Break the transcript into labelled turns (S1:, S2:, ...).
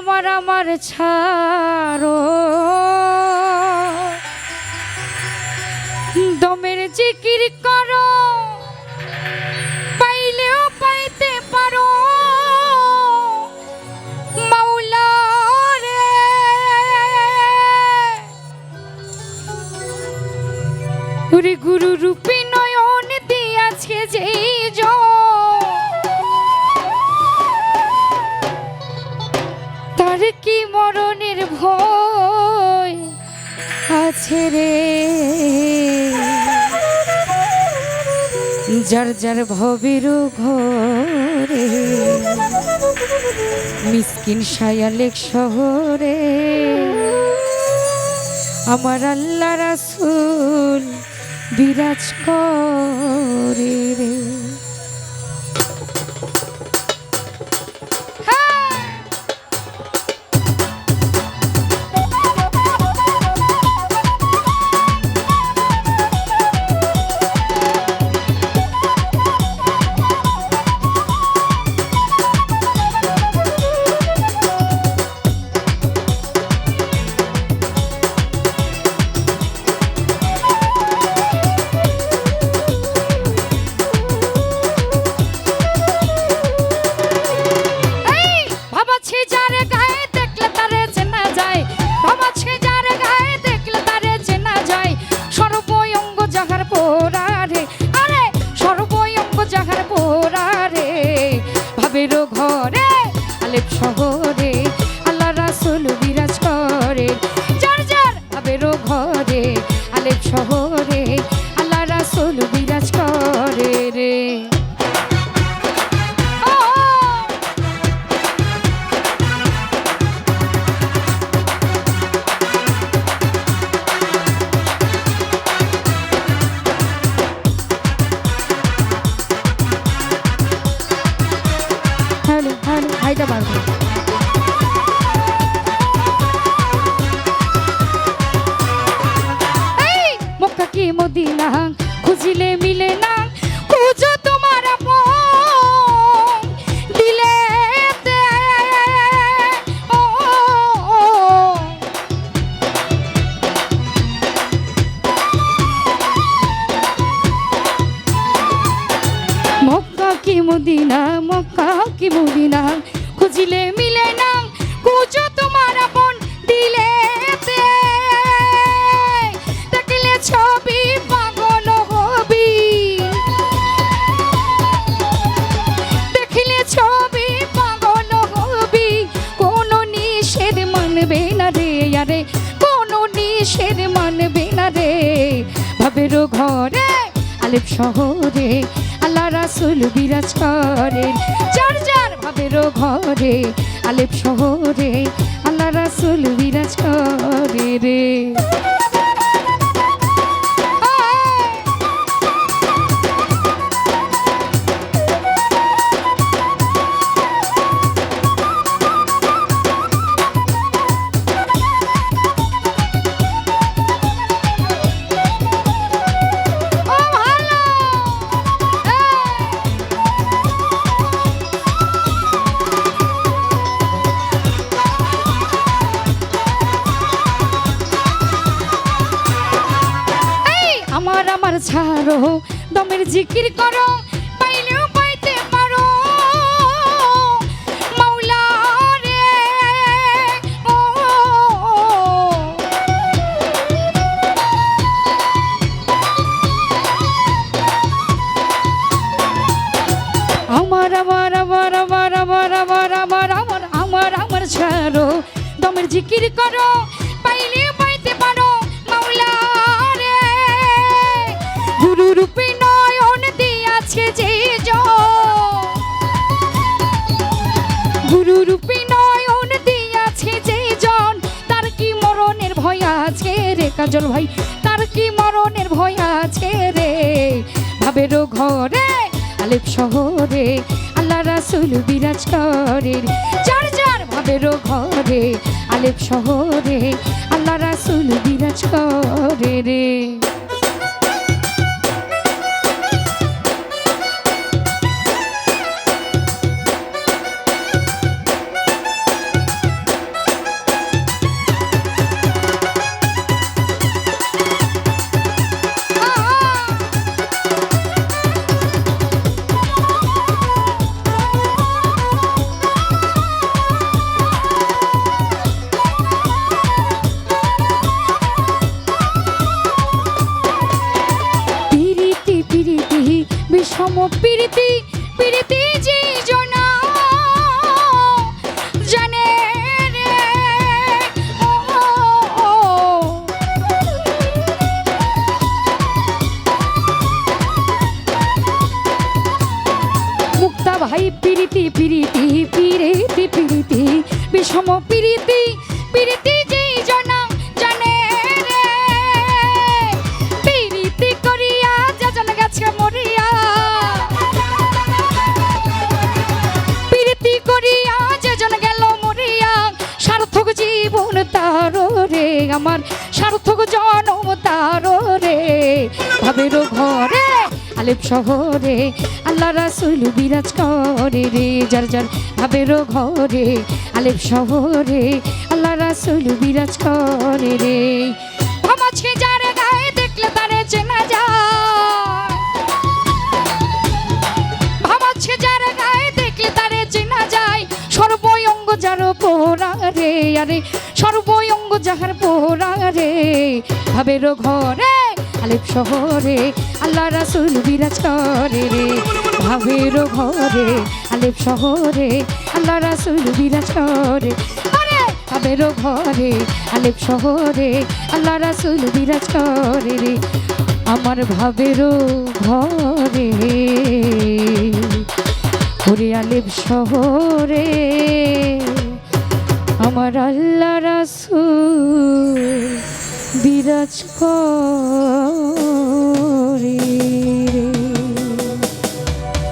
S1: আমার আমার ছাড়ো। দমের জিকির করো। রে যার যার ভবের ঘরে মিসকিন সায়ালেক শহরে আমার আল্লাহ রাসুল বিরাজ করে রে। যার যার ভাবের ঘরে আলেপ শহরে আল্লাহ রাসুল বিরাজ করে রে। ও কি মদিনা খুঁজিলে মিলে না খুঁজো তোমার দিলে। মক্কা কি মদিনা, মক্কা কি মদিনা, খুঁজিলে মিলে না খুঁজো তোমার আপন, দিলে নিষেধ মানবে না রে। ভাবের ঘরে আলেপ শহরে আল্লাহ রাসুল বিরাজ করেন। যার যার ভাবের ঘরে আলেপ শহরে আল্লাহ রাসুল বিরাজ করে রে। আমার ছাড়ো, দমের জিকির করো, পাইলেও পাইতে পারো। আমার আমার আমার আমার আমার আমার আমার আমার আমার ছাড়ো, দমের জিকির করো গুরু রূপে নয়ন দিয়াছে যে জন। তার কি মরণের ভয় আছে রে কাজল ভাই? তার কি মরণের ভয় আছে রে? ভাবের ঘরে, আলেপ শহরে, আল্লাহ রাসুল বিরাজ করে। যার যার ভাবের ঘরে, আলেপ শহরে, আল্লাহ রাসুল বিরাজ করে রে। সম প্রীতি প্রীতি যে জনা জানে মুক্তা ভাই প্রীতি প্রীতি আমার সার্থক জনম তার রে। ভাবের ঘরে, আলেপ শহরে, আল্লাহ রাসুল বিরাজ করে রে। যার যার ভাবের ঘরে, আলেপ শহরে, আল্লাহ রাসুল বিরাজ করে রে। পোড়া রে, আরে সর্বয়ঙ্গ যাহার পোড়া রে, ভাবের ঘরে, আলেপ শহরে, আল্লাহ রাসুল বিরাজ করে রে। ভাবের ঘরে, আলেপ শহরে, আল্লাহ রাসুল বিরাজ করে। আরে ভাবের ঘরে, আলেপ শহরে, আল্লাহ রাসুল বিরাজ করে রে। আমার ভাবেরও ঘরে, ওরে আলেপ শহরে। আমার আল্লাহ রাসুল বিরাজ করে।